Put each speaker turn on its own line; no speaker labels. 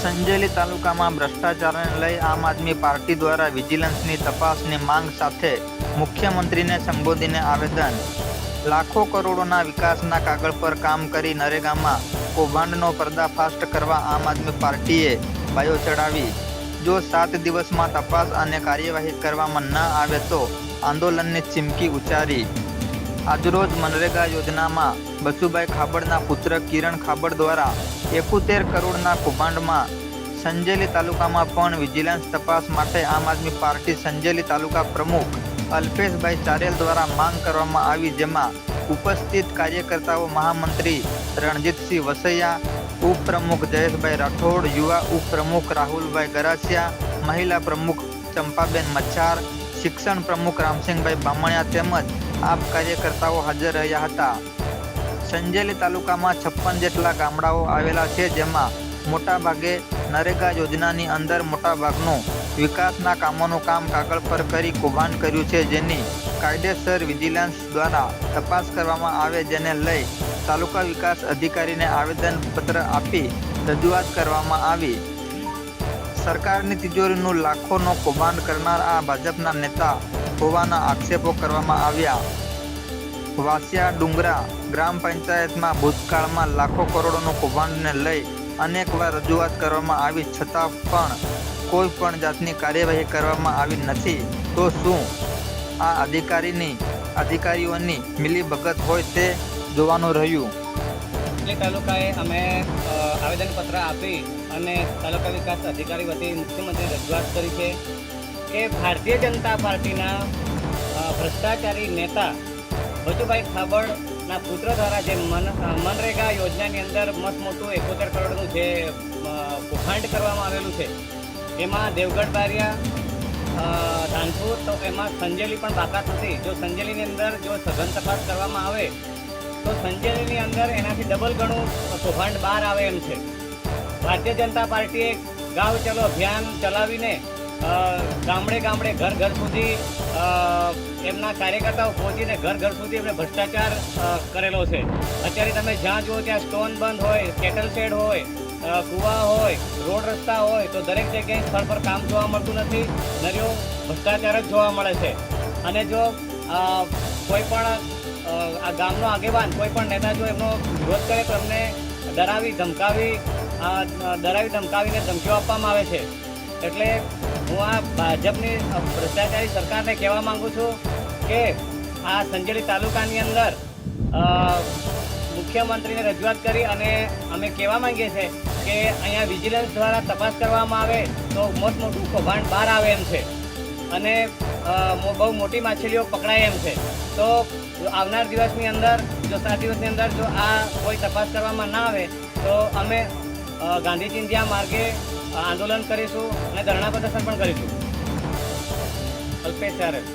સંજેલી તાલુકામાં ભ્રષ્ટાચારને લઈ આમ આદમી પાર્ટી દ્વારા વિજિલન્સની તપાસની માંગ સાથે મુખ્યમંત્રીને સંબોધીને આવેદન. લાખો કરોડોના વિકાસના કાગળ પર કામ કરી નરેગામાં કૌભાંડનો પર્દાફાશ કરવા આમ આદમી પાર્ટીએ બાયો ચડાવી. જો સાત દિવસમાં તપાસ અને કાર્યવાહી કરવામાં ન આવે તો આંદોલનની ચીમકી ઉચ્ચારી. આજરોજ મનરેગા યોજનામાં બસુભાઈ ખાબડના પુત્ર કિરણ ખાબડ દ્વારા એકોતેર કરોડના કૌભાંડમાં સંજેલી તાલુકામાં પણ વિજિલન્સ તપાસ માટે આમ આદમી પાર્ટી સંજેલી તાલુકા પ્રમુખ અલ્પેશભાઈ ચારેલ દ્વારા માંગ કરવામાં આવી, જેમાં ઉપસ્થિત કાર્યકર્તાઓ મહામંત્રી રણજીતસિંહ વસૈયા, ઉપપ્રમુખ જયેશભાઈ રાઠોડ, યુવા ઉપપ્રમુખ રાહુલભાઈ ગરાસિયા, મહિલા પ્રમુખ ચંપાબેન મચ્છાર, શિક્ષણ પ્રમુખ રામસિંહભાઈ બામણિયા તેમજ આપ કાર્યકર્તાઓ હાજર રહ્યા હતા. સંજેલી તાલુકામાં છપ્પન જેટલા ગામડાઓ આવેલા છે, જેમાં મોટાભાગે નરેગા યોજનાની અંદર મોટાભાગનું વિકાસના કામોનું કામ કાગળ પર કરી કૌભાંડ કર્યું છે, જેની કાયદેસર વિજિલન્સ દ્વારા તપાસ કરવામાં આવે, જેને લઈ તાલુકા વિકાસ અધિકારીને આવેદનપત્ર આપી રજૂઆત કરવામાં આવી. સરકારની તિજોરીનું લાખોનો કૌભાંડ કરનાર આ ભાજપના નેતા હોવાના આક્ષેપો કરવામાં આવ્યા. વાસિયા ડુંગરા ગ્રામ પંચાયતમાં ભૂતકાળમાં લાખો કરોડોનું કૌભાંડને લઈ અનેકવાર રજૂઆત કરવામાં આવી, છતાં પણ કોઈ પણ જાતની કાર્યવાહી કરવામાં આવી નથી. તો શું આ અધિકારીની, અધિકારીઓની મિલીભગત હોય તે જોવાનું રહ્યું?
તાલુકાએ અમે આવેદનપત્ર આપી અને તાલુકા વિકાસ અધિકારી વતી મુખ્યમંત્રી રજૂઆત કરી છે. કે ભારતીય જનતા પાર્ટીના ભ્રષ્ટાચારી નેતા બચુભાઈ ખાબડના પુત્ર દ્વારા જે મન મનરેગા યોજનાની અંદર મસ્ત મોટું એકોતેર કરોડનું જે કૌભાંડ કરવામાં આવેલું છે, એમાં દેવગઢ બારિયા ધાનપુર તો એમાં સંજેલી પણ બાકાત નથી. જો સંજેલીની અંદર જો સઘન તપાસ કરવામાં આવે, તો સંજેલીની અંદર એનાથી ડબલ ગણું કૌભાંડ બહાર આવે એમ છે. ભારતીય જનતા પાર્ટીએ ગાવ ચલો અભિયાન ચલાવીને ગામડે ગામડે ઘર ઘર સુધી એમના કાર્યકર્તાઓ પહોંચીને ઘર ઘર સુધી એમને ભ્રષ્ટાચાર કરેલો છે. અત્યારે તમે જ્યાં જુઓ ત્યાં સ્ટોન બંધ હોય, કેટલ શેડ હોય કુવા હોય, રોડ રસ્તા હોય, તો દરેક જગ્યાએ સ્થળ પર કામ જોવા મળતું નથી નર્યો ભ્રષ્ટાચાર જ જોવા મળે છે. અને જો કોઈ પણ આ ગામનો આગેવાન, કોઈ પણ નેતા જો એમનો વિરોધ કરે તો એમને ડરાવી, ધમકાવી ડરાવી, ધમકાવીને ધમકીઓ આપવામાં આવે છે. એટલે હું આ ભાજપની ભ્રષ્ટાચારી સરકારને કહેવા માંગુ છું કે આ સંજેલી તાલુકાની અંદર મુખ્યમંત્રીને રજૂઆત કરી અને અમે કહેવા માંગીએ છીએ કે અહીંયા વિજિલન્સ દ્વારા તપાસ કરવામાં આવે તો મોટ મોટું કૌભાંડ બહાર આવે એમ છે. અને બહુ મોટી માછલીઓ પકડાય એમ છે. તો આવનાર દિવસની અંદર, જો સાત દિવસની અંદર જો આ કોઈ તપાસ કરવામાં ના આવે તો અમે ગાંધીજી ત્યાં માર્ગે આંદોલન કરીશું અને ધરણા પ્રદર્શન પણ કરીશું. અલ્પેશ ચારેલ